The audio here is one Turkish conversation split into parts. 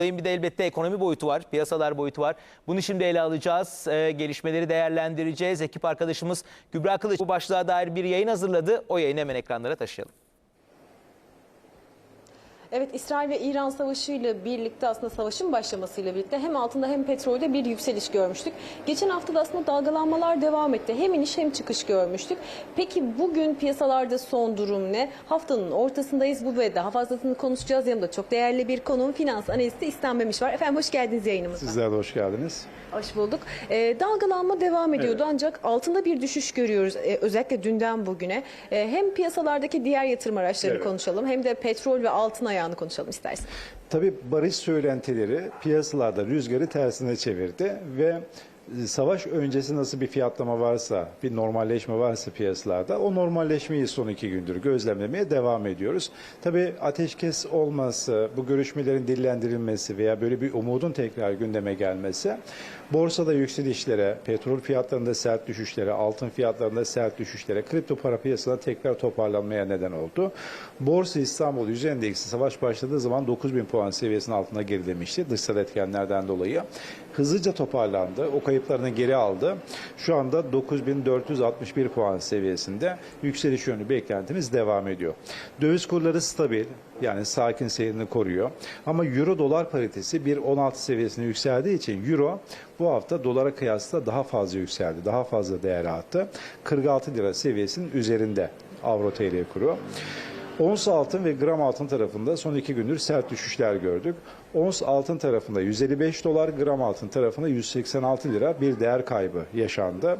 Bir de elbette ekonomi boyutu var, piyasalar boyutu var. Bunu şimdi ele alacağız, Ee, gelişmeleri değerlendireceğiz. Ekip arkadaşımız Kübra Kılıç bu başlığa dair bir yayın hazırladı. O yayını hemen ekranlara taşıyalım. Evet İsrail ve İran savaşı ile birlikte aslında savaşın başlamasıyla birlikte hem altında hem petrolde bir yükseliş görmüştük. Geçen hafta da aslında dalgalanmalar devam etti. Hem iniş hem çıkış görmüştük. Peki bugün piyasalarda son durum ne? Haftanın ortasındayız bu ve daha fazlasını konuşacağız. Yanımda çok değerli bir konuğum finans analisti İslam Memiş var. Efendim hoş geldiniz yayınımıza. Sizler de hoş geldiniz. Hoş bulduk. Ee, dalgalanma devam ediyordu ancak altında bir düşüş görüyoruz. Ee, özellikle dünden bugüne. Ee, hem piyasalardaki diğer yatırım araçlarını Evet. konuşalım hem de petrol ve altın ayağını konuşalım istersen. Tabii barış söylentileri piyasalarda rüzgarı tersine çevirdi ve e, savaş öncesi nasıl bir fiyatlama varsa, bir normalleşme varsa piyasalarda o normalleşmeyi son iki gündür gözlemlemeye devam ediyoruz. Tabii ateşkes olması, bu görüşmelerin dillendirilmesi veya böyle bir umudun tekrar gündeme gelmesi borsada yükselişlere, petrol fiyatlarında sert düşüşlere, altın fiyatlarında sert düşüşlere, kripto para piyasasında tekrar toparlanmaya neden oldu. Borsa İstanbul Yüz Endeksi savaş başladığı zaman 9000 puan seviyesinin altına gerilemişti dışsal etkenlerden dolayı. Hızlıca toparlandı. O kayıplarını geri aldı. Şu anda 9461 puan seviyesinde yükseliş yönlü beklentimiz devam ediyor. Döviz kurları stabil yani sakin seyrini koruyor. Ama euro dolar paritesi 1.16 seviyesine yükseldiği için euro bu hafta dolara kıyasla daha fazla yükseldi. Daha fazla değer arttı. 46 lira seviyesinin üzerinde avro TL kuru. Ons altın ve gram altın tarafında son iki gündür sert düşüşler gördük. Ons altın tarafında 155 dolar, gram altın tarafında 186 lira bir değer kaybı yaşandı.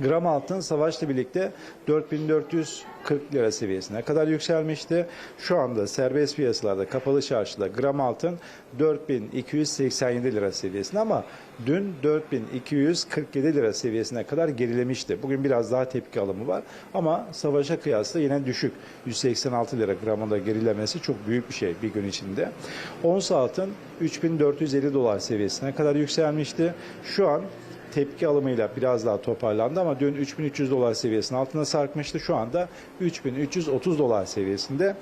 Gram altın savaşla birlikte 4440 lira seviyesine kadar yükselmişti. Şu anda serbest piyasalarda kapalı çarşıda gram altın 4287 lira seviyesinde ama dün 4247 lira seviyesine kadar gerilemişti. Bugün biraz daha tepki alımı var ama savaşa kıyasla yine düşük. 186 lira gramında gerilemesi çok büyük bir şey bir gün içinde. Ons altın 3450 dolar seviyesine kadar yükselmişti. Şu an tepki alımıyla biraz daha toparlandı ama dün 3300 dolar seviyesinin altına sarkmıştı. Şu anda 3330 dolar seviyesinde.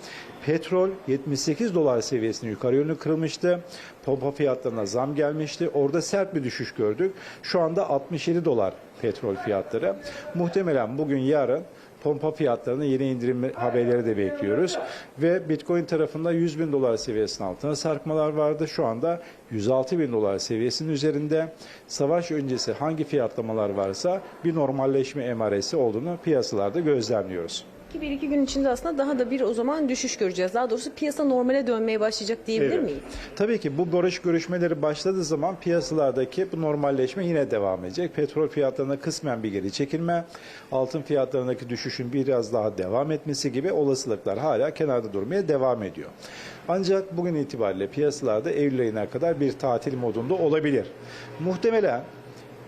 Petrol 78 dolar seviyesini yukarı yönlü kırılmıştı. Pompa fiyatlarına zam gelmişti. Orada sert bir düşüş gördük. Şu anda 67 dolar petrol fiyatları. Muhtemelen bugün yarın pompa fiyatlarına yeni indirim haberleri de bekliyoruz. Ve Bitcoin tarafında 100 bin dolar seviyesinin altına sarkmalar vardı. Şu anda 106 bin dolar seviyesinin üzerinde. Savaş öncesi hangi fiyatlamalar varsa bir normalleşme emaresi olduğunu piyasalarda gözlemliyoruz. Ki bir iki gün içinde aslında daha da bir o zaman düşüş göreceğiz. Daha doğrusu piyasa normale dönmeye başlayacak diyebilir Evet. miyiz? Tabii ki bu barış görüşmeleri başladığı zaman piyasalardaki bu normalleşme yine devam edecek. Petrol fiyatlarına kısmen bir geri çekilme, altın fiyatlarındaki düşüşün biraz daha devam etmesi gibi olasılıklar hala kenarda durmaya devam ediyor. Ancak bugün itibariyle piyasalarda Eylül ayına kadar bir tatil modunda olabilir. Muhtemelen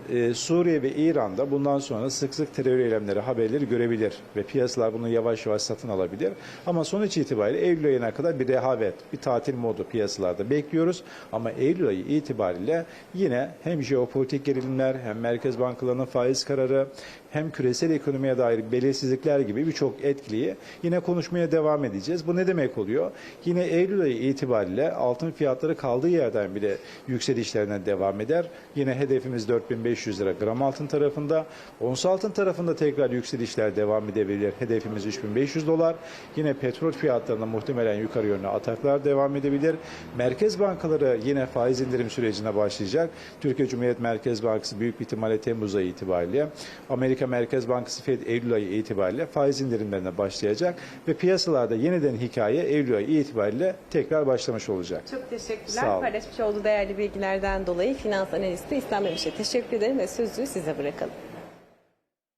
e, Suriye ve İran'da bundan sonra sık sık terör eylemleri haberleri görebilir ve piyasalar bunu yavaş yavaş satın alabilir. Ama sonuç itibariyle Eylül ayına kadar bir rehavet, bir tatil modu piyasalarda bekliyoruz. Ama Eylül ayı itibariyle yine hem jeopolitik gerilimler hem merkez bankalarının faiz kararı hem küresel ekonomiye dair belirsizlikler gibi birçok etkiliyi yine konuşmaya devam edeceğiz. Bu ne demek oluyor? Yine Eylül ayı itibariyle altın fiyatları kaldığı yerden bile yükselişlerine devam eder. Yine hedefimiz 4500 lira gram altın tarafında. Ons altın tarafında tekrar yükselişler devam edebilir. Hedefimiz 3500 dolar. Yine petrol fiyatlarında muhtemelen yukarı yönlü ataklar devam edebilir. Merkez bankaları yine faiz indirim sürecine başlayacak. Türkiye Cumhuriyet Merkez Bankası büyük ihtimalle Temmuz ayı itibariyle Amerika Merkez Bankası Fed Eylül ayı itibariyle faiz indirimlerine başlayacak ve piyasalarda yeniden hikaye Eylül ayı itibariyle tekrar başlamış olacak. Çok teşekkürler. Paylaşmış olduğu değerli bilgilerden dolayı finans analisti İslam Memiş'e teşekkür ederim ve sözü size bırakalım.